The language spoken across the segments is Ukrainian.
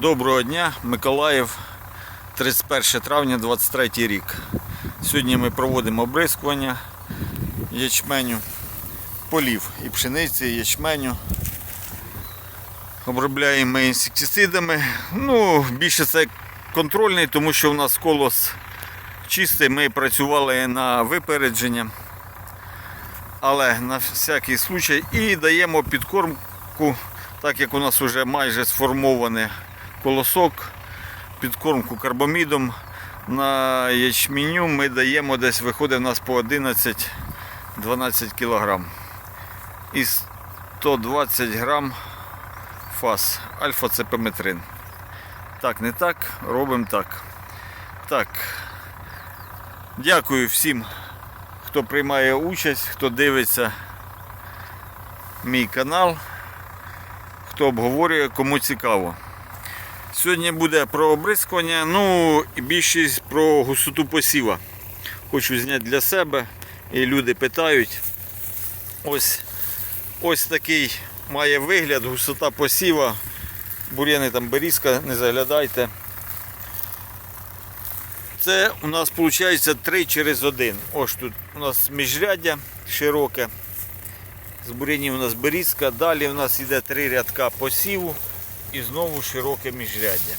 Доброго дня, Миколаїв, 31 травня 23 рік. Сьогодні ми проводимо обрискування ячменю, полів і пшениці, і ячменю. Обробляємо ми інсектицидами. Ну, більше це контрольний, тому що у нас колос чистий, ми працювали на випередження. Але на всякий случай і даємо підкормку, так як у нас вже майже сформований колосок, підкормку карбамідом. На ячменю ми даємо десь виходить у нас по 11-12 кг. І 120 грам фас альфа-цепеметрин. Так, не так, робимо так. Так. Дякую всім, хто приймає участь, хто дивиться мій канал, хто обговорює, кому цікаво. Сьогодні буде про обрискування, ну і більшість про густоту посіва. Хочу зняти для себе. І люди питають. Ось, ось такий має вигляд, густота посіва. Бур'яни там берізка, не заглядайте. Це у нас виходить 3 через 1. Ось тут у нас міжряддя широке. З бур'янів у нас берізка. Далі у нас йде три рядка посіву і знову широке міжряддя.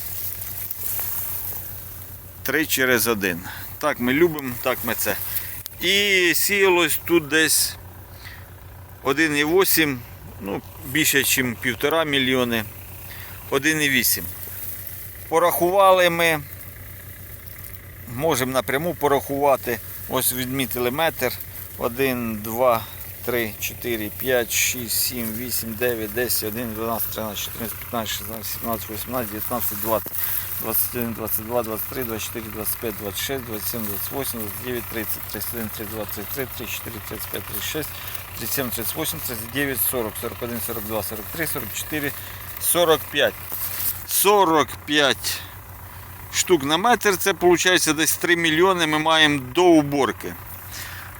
3 через 1. Так ми любимо, так ми це. І сіялось тут десь 1,8, ну, більше, ніж 1,5 мільйони. 1,8. Порахували ми. Можемо напряму порахувати. Ось відмітили метр. 1, 2, 3, 4, 5, 6, 7, 8, 9, 10, 11, 12, 13, 14, 15, 16, 17, 18, 19, 20, 21, 22, 23, 24, 25, 26, 27, 28, 29, 30, 31, 32, 33, 34, 35, 36, 37, 38, 39, 40, 41, 42, 43, 44, 45. 45 штук на метр, це виходить десь 3 мільйони ми маємо до уборки.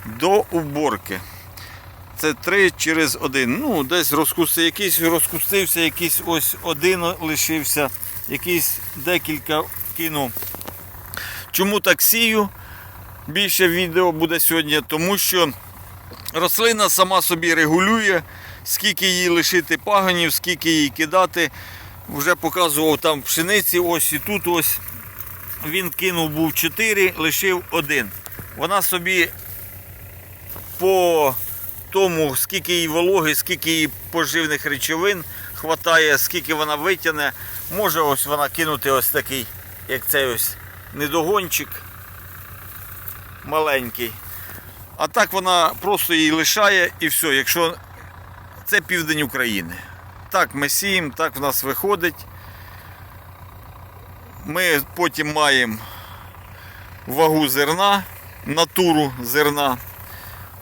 До уборки. Це 3 через 1. Ну, десь розкусив, якийсь розкустився, якийсь ось один лишився, якийсь декілька кинув. Чому так сію? Більше відео буде сьогодні, тому що рослина сама собі регулює, скільки їй лишити пагонів, скільки їй кидати. Вже показував там пшениці, ось і тут ось він кинув був 4, лишив один. Вона собі по тому, скільки їй вологи, скільки їй поживних речовин хватає, скільки вона витягне, може ось вона кинути ось такий, як цей ось недогончик маленький. А так вона просто її лишає і все. Якщо це південь України. Так ми сіємо, так в нас виходить. Ми потім маємо вагу зерна, натуру зерна.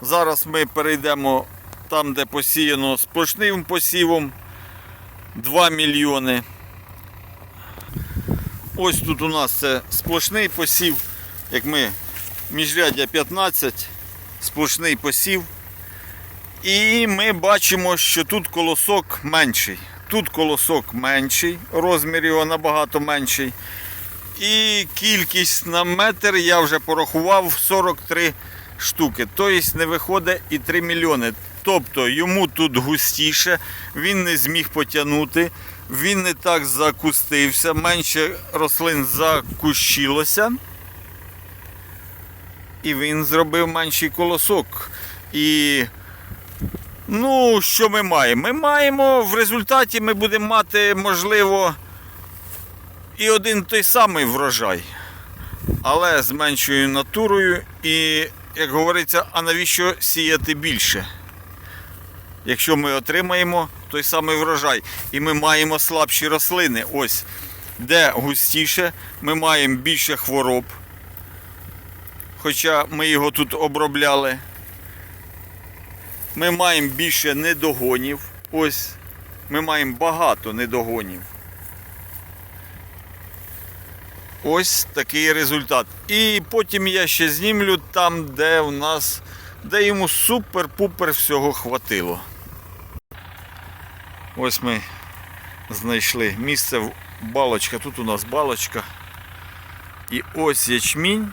Зараз ми перейдемо там, де посіяно сплошним посівом 2 мільйони. Ось тут у нас це сплошний посів, як ми міжряддя 15, сплошний посів. І ми бачимо, що тут колосок менший. Тут колосок менший, розмір його набагато менший. І кількість на метр я вже порахував 43 штуки. Тобто не виходить і 3 мільйони. Тобто йому тут густіше, він не зміг потягнути, він не так закустився, менше рослин закущилося. І він зробив менший колосок. І Ну, що ми маємо? Ми маємо в результаті ми будемо мати, можливо, і один той самий врожай, але з меншою натурою. І, як говориться, а навіщо сіяти більше? Якщо ми отримаємо той самий врожай, і ми маємо слабші рослини, ось де густіше, ми маємо більше хвороб. Хоча ми його тут обробляли. Ми маємо більше недогонів. Ось ми маємо багато недогонів. Ось такий результат. І потім я ще знімлю там, де у нас, де йому супер-пупер всього хватило. Ось ми знайшли місце в балочка, тут у нас балочка. І ось ячмінь.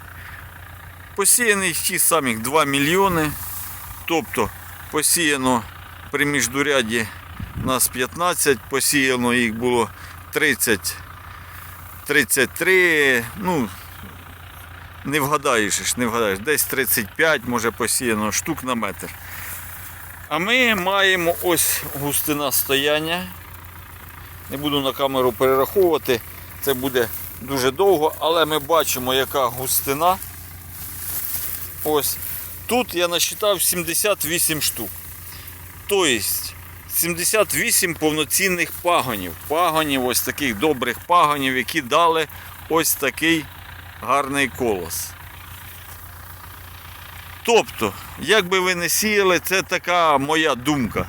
Посіяний ті самих 2 мільйони. Тобто посіяно при міждуряді нас 15, посіяно їх було 30, 33, ну, не вгадаєш, не вгадаєш, десь 35, може посіяно штук на метр. А ми маємо ось густина стояння. Не буду на камеру перераховувати, це буде дуже довго, але ми бачимо, яка густина. Ось. Тут я насчитав 78 штук. Тобто 78 повноцінних пагонів. Пагонів, ось таких добрих пагонів, які дали ось такий гарний колос. Тобто, як би ви не сіяли, це така моя думка.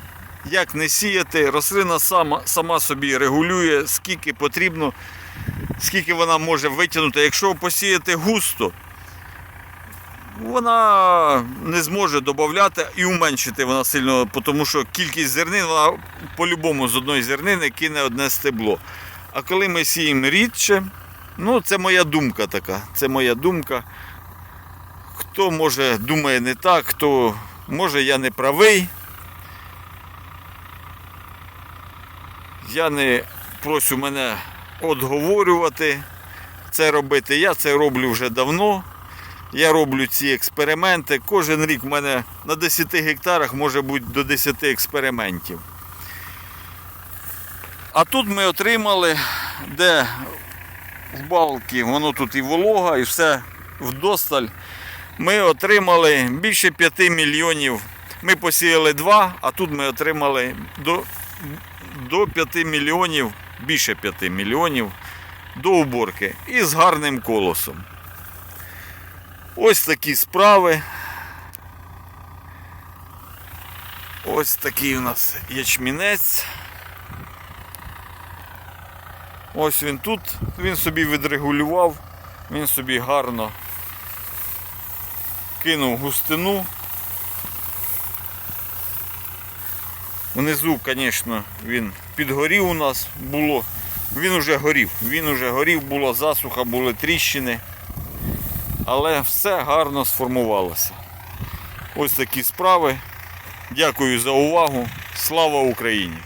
Як не сіяти, рослина сама, сама собі регулює, скільки потрібно, скільки вона може витягнути. Якщо посіяти густо, вона не зможе додати і уменшити вона сильно, тому що кількість зернин вона по-любому з одної зернини кине одне стебло. А коли ми сіємо рідше, ну це моя думка така. Це моя думка. Хто може думає не так, хто може я не правий. Я не прошу мене отговорювати це робити. Я це роблю вже давно. Я роблю ці експерименти. Кожен рік в мене на 10 гектарах може бути до 10 експериментів. А тут ми отримали, де в балки, воно тут і волога, і все вдосталь. Ми отримали більше 5 мільйонів. Ми посіяли 2, а тут ми отримали до, до 5 мільйонів, більше 5 мільйонів до уборки і з гарним колосом. Ось такі справи. Ось такий у нас ячмінець. Ось він тут, він собі відрегулював, він собі гарно кинув густину. Внизу, звісно, він підгорів у нас було. Він уже горів, він уже горів, була засуха, були тріщини. Але все гарно сформувалося. Ось такі справи. Дякую за увагу. Слава Україні!